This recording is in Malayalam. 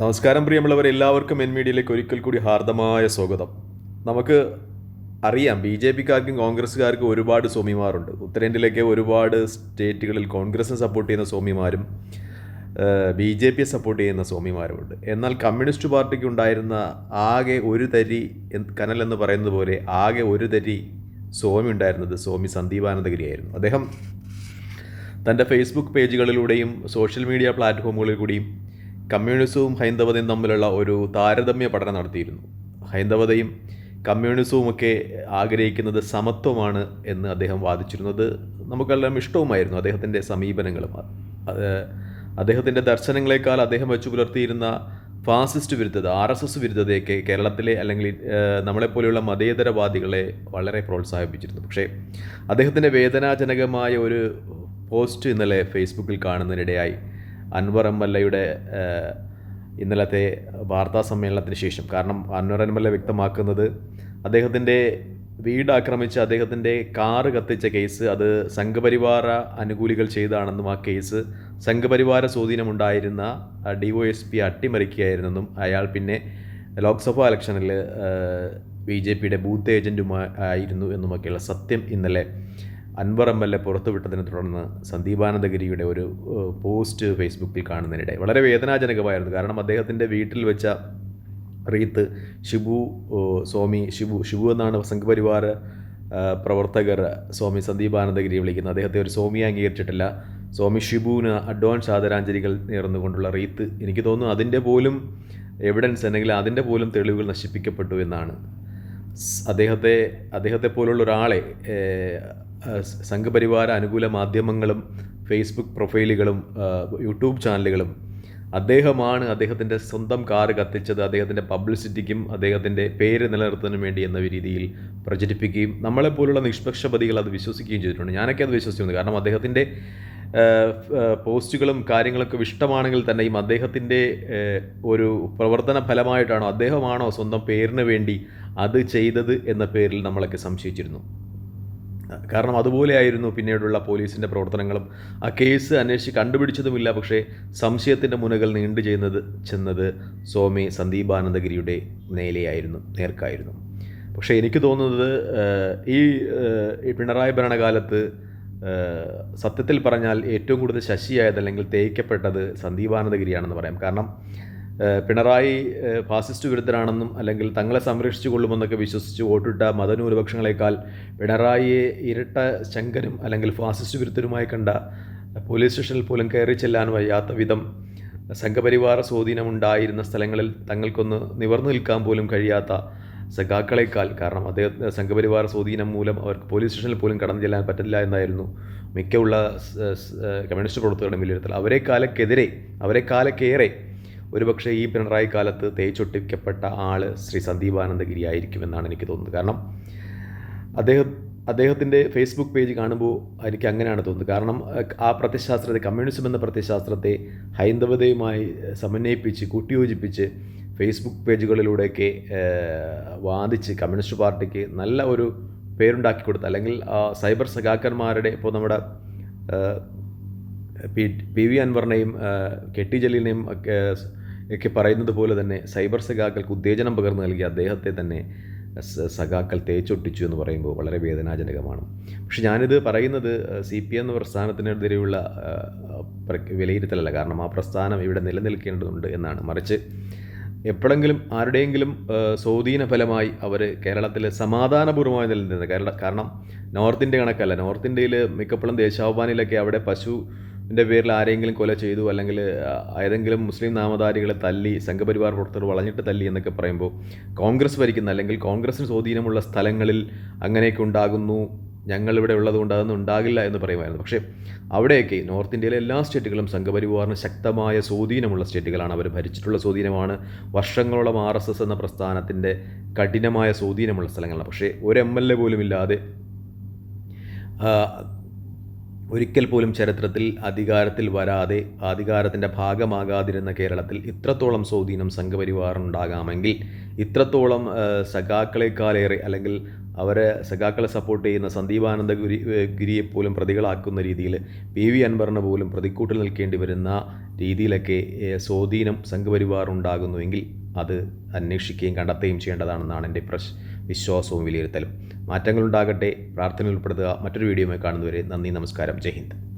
നമസ്കാരം പ്രിയമുള്ളവർ എല്ലാവർക്കും എൻ മീഡിയയിലേക്ക് ഒരിക്കൽ കൂടി ഹാർദമായ സ്വാഗതം. നമുക്ക് അറിയാം ബി ജെ പിക്കാർക്കും കോൺഗ്രസ്സുകാർക്കും ഒരുപാട് സ്വാമിമാരുണ്ട്. ഉത്തരേന്ത്യയിലേക്ക് ഒരുപാട് സ്റ്റേറ്റുകളിൽ കോൺഗ്രസിനെ സപ്പോർട്ട് ചെയ്യുന്ന സ്വാമിമാരും ബി ജെ പിയെ സപ്പോർട്ട് ചെയ്യുന്ന സ്വാമിമാരുമുണ്ട്. എന്നാൽ കമ്മ്യൂണിസ്റ്റ് പാർട്ടിക്ക് ഉണ്ടായിരുന്ന ആകെ ഒരു തരി കനൽ എന്ന് പറയുന്നത് പോലെ ആകെ ഒരു തരി സ്വാമി ഉണ്ടായിരുന്നത് സ്വാമി സന്ദീപാനന്ദഗിരിയായിരുന്നു. അദ്ദേഹം തന്റെ ഫേസ്ബുക്ക് പേജുകളിലൂടെയും സോഷ്യൽ മീഡിയ പ്ലാറ്റ്ഫോമുകളിൽ കൂടിയും കമ്മ്യൂണിസവും ഹൈന്ദവതയും തമ്മിലുള്ള ഒരു താരതമ്യ പഠനം നടത്തിയിരുന്നു. ഹൈന്ദവതയും കമ്മ്യൂണിസവും ഒക്കെ ആഗ്രഹിക്കുന്നത് സമത്വമാണ് എന്ന് അദ്ദേഹം വാദിച്ചിരുന്നത്. നമുക്കെല്ലാം ഇഷ്ടവുമായിരുന്നു അദ്ദേഹത്തിന്റെ സമീപനങ്ങളും. അദ്ദേഹത്തിന്റെ ദർശനങ്ങളെക്കാൾ അദ്ദേഹം വെച്ചു പുലർത്തിയിരുന്ന ഫാസിസ്റ്റ് വിരുദ്ധത ആർ എസ് എസ് വിരുദ്ധതയൊക്കെ കേരളത്തിലെ അല്ലെങ്കിൽ നമ്മളെപ്പോലെയുള്ള മതേതരവാദികളെ വളരെ പ്രോത്സാഹിപ്പിച്ചിരുന്നു. പക്ഷേ അദ്ദേഹത്തിന്റെ വേദനാജനകമായ ഒരു പോസ്റ്റ് ഇന്നലെ ഫേസ്ബുക്കിൽ കാണുന്നതിനിടയായി അൻവർ എം എൽ എയുടെ ഇന്നലത്തെ വാർത്താ സമ്മേളനത്തിന് ശേഷം. കാരണം അൻവർ എം എൽ എ വ്യക്തമാക്കുന്നത് അദ്ദേഹത്തിന്റെ വീട് ആക്രമിച്ച് അദ്ദേഹത്തിന്റെ കാറ് കത്തിച്ച കേസ് അത് സംഘപരിവാര അനുകൂലികൾ ചെയ്താണെന്നും ആ കേസ് സംഘപരിവാര സ്വാധീനമുണ്ടായിരുന്ന ഡി ഒ എസ് പി അട്ടിമറിക്കുകയായിരുന്നെന്നും അയാൾ പിന്നെ ലോക്സഭാ ഇലക്ഷനിൽ ബി ജെ പിയുടെ ബൂത്ത് ഏജന്റുമായിരുന്നു എന്നുമൊക്കെയുള്ള സത്യം ഇന്നലെ അൻവർ എം എൽ എ പുറത്തുവിട്ടതിനെ തുടർന്ന് സന്ദീപാനന്ദഗിരിയുടെ ഒരു പോസ്റ്റ് ഫേസ്ബുക്കിൽ കാണുന്നതിനിടെ വളരെ വേദനാജനകമായിരുന്നു. കാരണം അദ്ദേഹത്തിന്റെ വീട്ടിൽ വെച്ച റീത്ത് ഷിബു സ്വാമി ഷിബു ഷിബു എന്നാണ് സംഘപരിവാര ആ, പ്രവർത്തകർ സ്വാമി സന്ദീപാനന്ദഗിരി വിളിക്കുന്നത്. അദ്ദേഹത്തെ ഒരു സ്വാമി അംഗീകരിച്ചിട്ടില്ല. സ്വാമി ഷിബുവിന് അഡ്വാൻസ് ആദരാഞ്ജലികൾ നേർന്നുകൊണ്ടുള്ള റീത്ത് എനിക്ക് തോന്നുന്നു അതിന്റെ പോലും എവിഡൻസ് അല്ലെങ്കിൽ അതിന്റെ പോലും തെളിവുകൾ നശിപ്പിക്കപ്പെട്ടു എന്നാണ്. അദ്ദേഹത്തെ അദ്ദേഹത്തെ പോലുള്ള ഒരാളെ സംഘപരിവാര അനുകൂല മാധ്യമങ്ങളും ഫേസ്ബുക്ക് പ്രൊഫൈലുകളും യൂട്യൂബ് ചാനലുകളും അദ്ദേഹമാണ് അദ്ദേഹത്തിന്റെ സ്വന്തം കാറ് കത്തിച്ചത് അദ്ദേഹത്തിന്റെ പബ്ലിസിറ്റിക്കും അദ്ദേഹത്തിന്റെ പേര് നിലനിർത്തുന്നതിനും വേണ്ടി എന്ന രീതിയിൽ പ്രചരിപ്പിക്കുകയും നമ്മളെപ്പോലുള്ള നിഷ്പക്ഷപതികൾ അത് വിശ്വസിക്കുകയും ചെയ്തിട്ടുണ്ട്. ഞാനൊക്കെ അത് വിശ്വസിക്കുന്നു കാരണം അദ്ദേഹത്തിന്റെ പോസ്റ്റുകളും കാര്യങ്ങളൊക്കെ ഇഷ്ടമാണെങ്കിൽ തന്നെയും അദ്ദേഹത്തിന്റെ ഒരു പ്രവർത്തന ഫലമായിട്ടാണോ അദ്ദേഹമാണോ സ്വന്തം പേരിന് വേണ്ടി അത് ചെയ്തത് എന്ന പേരിൽ നമ്മളൊക്കെ സംശയിച്ചിരുന്നു. കാരണം അതുപോലെയായിരുന്നു പിന്നീടുള്ള പോലീസിന്റെ പ്രവർത്തനങ്ങളും. ആ കേസ് അന്വേഷിച്ച് കണ്ടുപിടിച്ചതുമില്ല പക്ഷേ സംശയത്തിന്റെ മുനകൾ നീണ്ടു ചെയ്യുന്നത് ചെന്നത് സ്വാമി സന്ദീപാനന്ദഗിരിയുടെ നേലെയായിരുന്നു നേർക്കായിരുന്നു. പക്ഷേ എനിക്ക് തോന്നുന്നത് ഈ പിണറായി ഭരണകാലത്ത് സത്യത്തിൽ പറഞ്ഞാൽ ഏറ്റവും കൂടുതൽ ശശിയായത് അല്ലെങ്കിൽ തേയ്ക്കപ്പെട്ടത് സന്ദീപാനന്ദഗിരിയാണെന്ന് പറയാം. കാരണം പിണറായി ഫാസിസ്റ്റ് വിരുദ്ധരാണെന്നും അല്ലെങ്കിൽ തങ്ങളെ സംരക്ഷിച്ചു കൊള്ളുമെന്നൊക്കെ വിശ്വസിച്ച് വോട്ടിട്ട മതന്യൂനപക്ഷങ്ങളെക്കാൾ പിണറായിയെ ഇരട്ട ശങ്കരും അല്ലെങ്കിൽ ഫാസിസ്റ്റ് വിരുദ്ധരുമായി കണ്ട പോലീസ് സ്റ്റേഷനിൽ പോലും കയറി ചെല്ലാൻ വയ്യാത്ത വിധം സംഘപരിവാര സ്വാധീനമുണ്ടായിരുന്ന സ്ഥലങ്ങളിൽ തങ്ങൾക്കൊന്ന് നിവർന്നു നിൽക്കാൻ പോലും കഴിയാത്ത സഖാക്കളെക്കാൾ. കാരണം അദ്ദേഹം സംഘപരിവാർ സ്വാധീനം മൂലം അവർക്ക് പോലീസ് സ്റ്റേഷനിൽ പോലും കടന്നു ചെല്ലാൻ പറ്റില്ല എന്നായിരുന്നു മിക്കുള്ള കമ്മ്യൂണിസ്റ്റ് പ്രവർത്തകരുടെ വിലയിരുത്തൽ. അവരെ കാലക്കെതിരെ അവരെ കാലക്കേറെ ഒരുപക്ഷെ ഈ പിണറായി കാലത്ത് തേച്ചൊട്ടിക്കപ്പെട്ട ആൾ ശ്രീ സന്ദീപാനന്ദഗിരി ആയിരിക്കുമെന്നാണ് എനിക്ക് തോന്നുന്നത്. കാരണം അദ്ദേഹം അദ്ദേഹത്തിന്റെ ഫേസ്ബുക്ക് പേജ് കാണുമ്പോൾ എനിക്ക് അങ്ങനെയാണ് തോന്നുന്നത്. കാരണം ആ പ്രത്യശാസ്ത്രത്തെ കമ്മ്യൂണിസം എന്ന പ്രത്യശാസ്ത്രത്തെ ഹൈന്ദവതയുമായി സമന്വയിപ്പിച്ച് കൂട്ടിയോജിപ്പിച്ച് ഫേസ്ബുക്ക് പേജുകളിലൂടെയൊക്കെ വാദിച്ച് കമ്മ്യൂണിസ്റ്റ് പാർട്ടിക്ക് നല്ല ഒരു പേരുണ്ടാക്കി കൊടുത്ത അല്ലെങ്കിൽ സൈബർ സഖാക്കന്മാരുടെ ഇപ്പോൾ നമ്മുടെ പി പി വി അൻവറിനെയും കെ ടി ജലീലിനെയും ഒക്കെ പറയുന്നത് പോലെ തന്നെ സൈബർ സഖാക്കൾക്ക് ഉത്തേജനം പകർന്നു നൽകിയ അദ്ദേഹത്തെ തന്നെ സഖാക്കൾ തേച്ചൊട്ടിച്ചു എന്ന് പറയുമ്പോൾ വളരെ വേദനാജനകമാണ്. പക്ഷെ ഞാനിത് പറയുന്നത് സി പി എന്ന പ്രസ്ഥാനത്തിനെതിരെയുള്ള വിലയിരുത്തലല്ല. കാരണം ആ പ്രസ്ഥാനം ഇവിടെ നിലനിൽക്കേണ്ടതുണ്ട് എന്നാണ്. മറിച്ച് എപ്പോഴെങ്കിലും ആരുടെയെങ്കിലും സ്വാധീന ഫലമായി അവർ കേരളത്തിൽ സമാധാനപൂർവമായി നിലനിന്നത് കേരള കാരണം നോർത്ത് ഇന്ത്യ കണക്കല്ല. നോർത്ത് ഇന്ത്യയിൽ മിക്കപ്പോഴും ദേശാഭിമാനിയിലൊക്കെ അവിടെ പശുവിന്റെ പേരിൽ ആരെങ്കിലും കൊല ചെയ്തു അല്ലെങ്കിൽ ഏതെങ്കിലും മുസ്ലിം നാമധാരികളെ തല്ലി സംഘപരിവാർ പ്രവർത്തകർ വളഞ്ഞിട്ട് തല്ലി എന്നൊക്കെ പറയുമ്പോൾ കോൺഗ്രസ് ഭരിക്കുന്ന അല്ലെങ്കിൽ കോൺഗ്രസിന് സ്വാധീനമുള്ള സ്ഥലങ്ങളിൽ അങ്ങനെയൊക്കെ ഉണ്ടാകുന്നു ഞങ്ങളിവിടെ ഉള്ളതുകൊണ്ട് അതൊന്നും ഉണ്ടാകില്ല എന്ന് പറയുമായിരുന്നു. പക്ഷേ അവിടെയൊക്കെ നോർത്ത് ഇന്ത്യയിലെ എല്ലാ സ്റ്റേറ്റുകളും സംഘപരിവാറിന് ശക്തമായ സ്വാധീനമുള്ള സ്റ്റേറ്റുകളാണ്. അവർ ഭരിച്ചിട്ടുള്ള സ്വാധീനമാണ് വർഷങ്ങളോളം ആർ എസ് എസ് എന്ന പ്രസ്ഥാനത്തിന്റെ കഠിനമായ സ്വാധീനമുള്ള സ്ഥലങ്ങളാണ്. പക്ഷേ ഒരു എം എൽ എ പോലും ഇല്ലാതെ ഒരിക്കൽ പോലും ചരിത്രത്തിൽ അധികാരത്തിൽ വരാതെ അധികാരത്തിന്റെ ഭാഗമാകാതിരുന്ന കേരളത്തിൽ ഇത്രത്തോളം സ്വാധീനം സംഘപരിവാറിനുണ്ടാകാമെങ്കിൽ ഇത്രത്തോളം സഖാക്കളെക്കാളേറെ അല്ലെങ്കിൽ അവരെ സഖാക്കളെ സപ്പോർട്ട് ചെയ്യുന്ന സന്ദീപാനന്ദ ഗുരി ഗിരിയെപ്പോലും ഗിരിയെ പോലും പ്രതികളാക്കുന്ന രീതിയിൽ പി വി അൻവറിന് പോലും പ്രതിക്കൂട്ടിൽ നിൽക്കേണ്ടി വരുന്ന രീതിയിലൊക്കെ സ്വാധീനം സംഘപരിവാർ ഉണ്ടാകുന്നുവെങ്കിൽ അത് അന്വേഷിക്കുകയും കണ്ടെത്തുകയും ചെയ്യേണ്ടതാണെന്നാണ് എന്റെ പ്രശ് വിശ്വാസവും വിലയിരുത്തലും. മാറ്റങ്ങളുണ്ടാകട്ടെ. പ്രാർത്ഥന ഉൾപ്പെടുത്തുക. മറ്റൊരു വീഡിയോയുമായി കാണുന്നവരെ നന്ദി നമസ്കാരം. ജയ് ഹിന്ദ്.